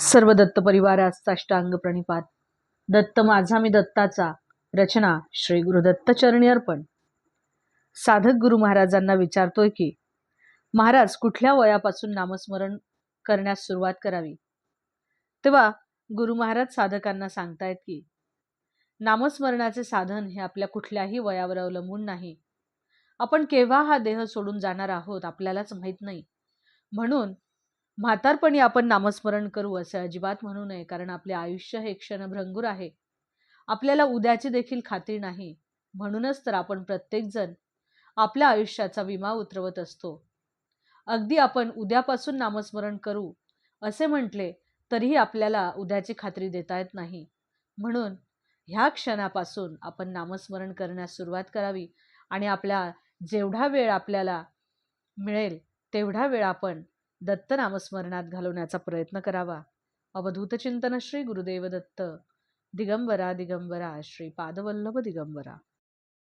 सर्व दत्त परिवारास साष्टांग प्रणिपात. दत्त माझा मी दत्ताचा. रचना श्री गुरुदत्त चरणी अर्पण. साधक गुरु महाराजांना विचारतोय की महाराज कुठल्या वयापासून नामस्मरण करण्यास सुरुवात करावी? तेव्हा गुरु महाराज साधकांना सांगतायत की नामस्मरणाचे साधन हे आपल्या कुठल्याही वयावर अवलंबून नाही. आपण केव्हा हा देह सोडून जाणार आहोत आपल्यालाच माहीत नाही. म्हणून म्हातारपणी आपण नामस्मरण करू असे अजिबात म्हणू नये कारण आपले आयुष्य हे क्षणभ्रंगूर आहे. आपल्याला उद्याची देखील खात्री नाही. म्हणूनच तर आपण प्रत्येकजण आपल्या आयुष्याचा विमा उतरवत असतो. अगदी आपण उद्यापासून नामस्मरण करू असे म्हटले तरीही आपल्याला उद्याची खात्री देता येत नाही. म्हणून ह्या क्षणापासून आपण नामस्मरण करण्यास सुरुवात करावी आणि आपल्या जेवढा वेळ आपल्याला मिळेल तेवढा वेळ आपण दत्त नामस्मरणात घालवण्याचा प्रयत्न करावा. अवधूत चिंतन श्री गुरुदेव दत्त. दिगंबरा दिगंबरा श्री पादवल्लभ दिगंबरा.